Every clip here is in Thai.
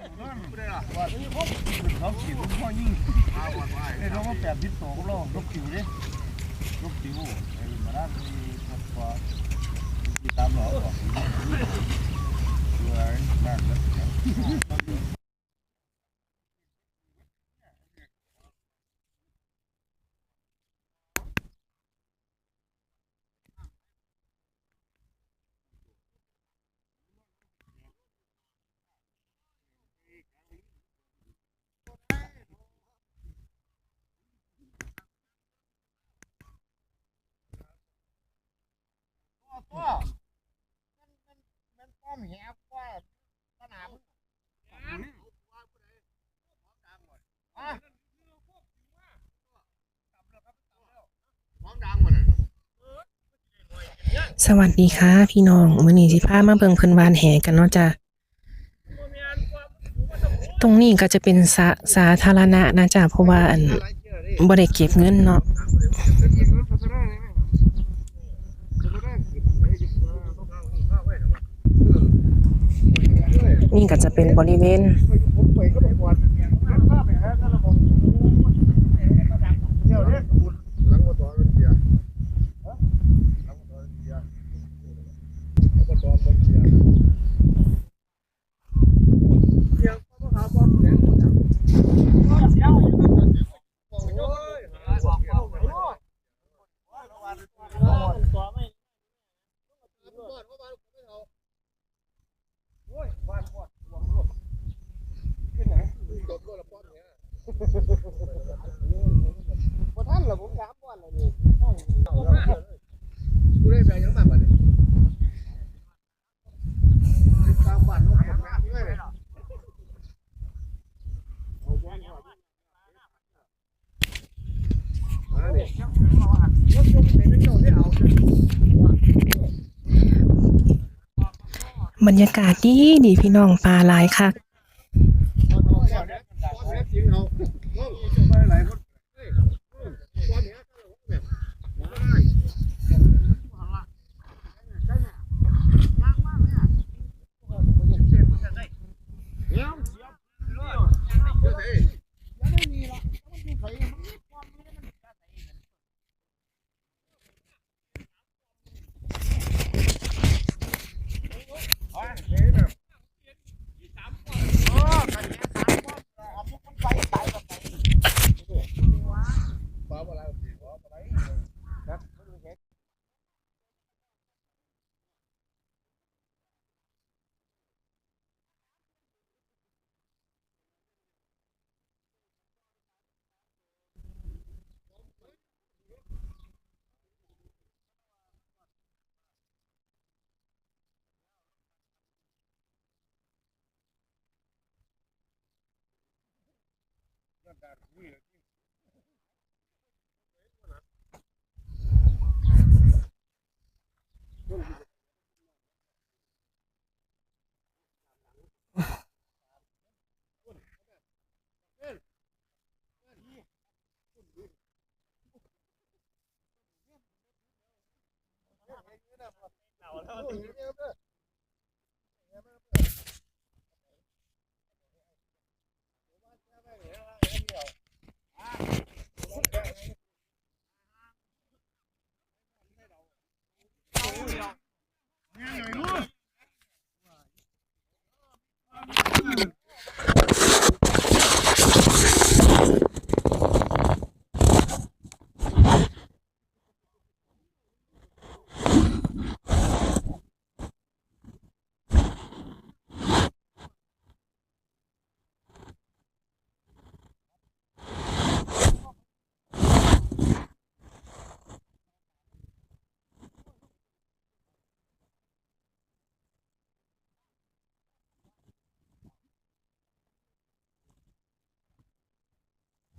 ว่าเขาขี่รถพ่อยิ่งไอ้เราก็แปดทิศโตก็ลองรถผิวดิรถผิวไอ้มาด้านมีรถฟ้าที่ตามหลอกบอกเพื่อนั่นแล้ วก็มันมันมันป้อมแหบกว่าสนามอะสวัสดีค่ะ พี่น้องมื้อนี้สิพามาเบิ่งเพิ่นวานแหกันเนาะจ้ะตรงนี้ก็จะเป็นสาสาธารณะนะจ้ะเพราะว่าอันบ่ได้เก็บเงินเนาะ นี่ก็จะเป็นบริเวณ ผมไปก็ไปก่อนข้าไปหาตะละมงเดี๋ยวเนี่ย หลังว่าตัวมันเสียหลังว่าตัวมันเสียเขาก็ตัวมันเสีย เดี๋ยวพ่อเขาป้อมแหงคนจับเสียวโอ้ยหาบอกเข้าไปโอ้ยตัวไม่โอ้ยบ้านปอดหวังรถขึ้นไหน โดนรถละป้อมเนี่ย พอท่านเหรอผมถามก่อนเลยนี่ กูได้แบ่งยังมากกว่านี้ตามบ้านรถแม่ด้วยมาเนี่ย รถยนต์เป็นเจ้าได้เอา บรรยากาศดีดีพี่น้องปลาหลายคัก ก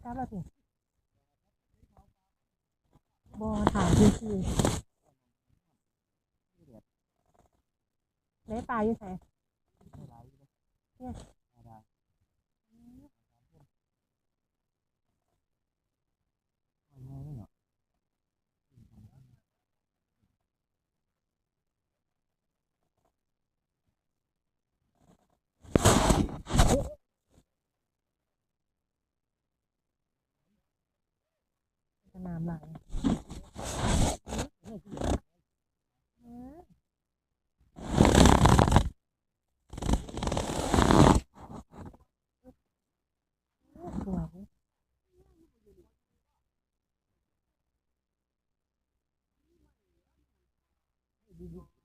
ลับแล้วสิบอถามพี่คือได้ปลาอยู่ไหนเนี่ยามาลัดู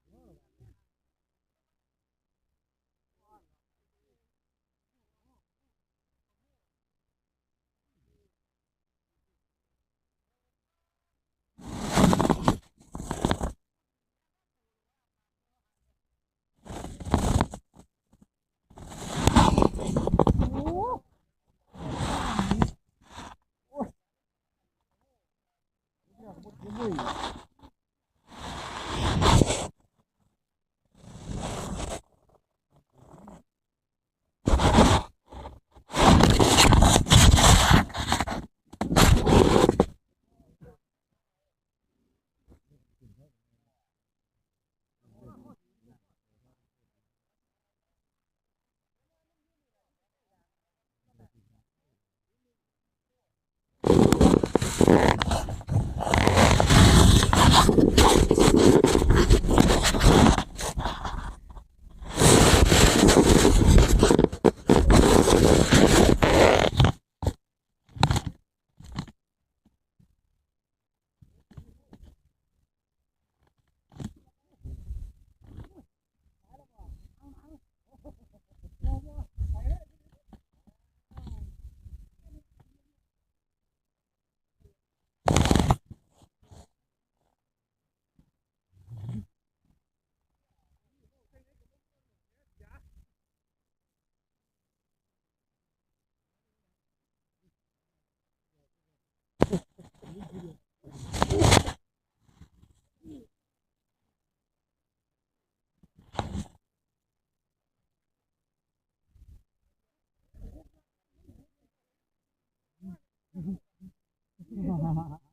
Ha ha ha.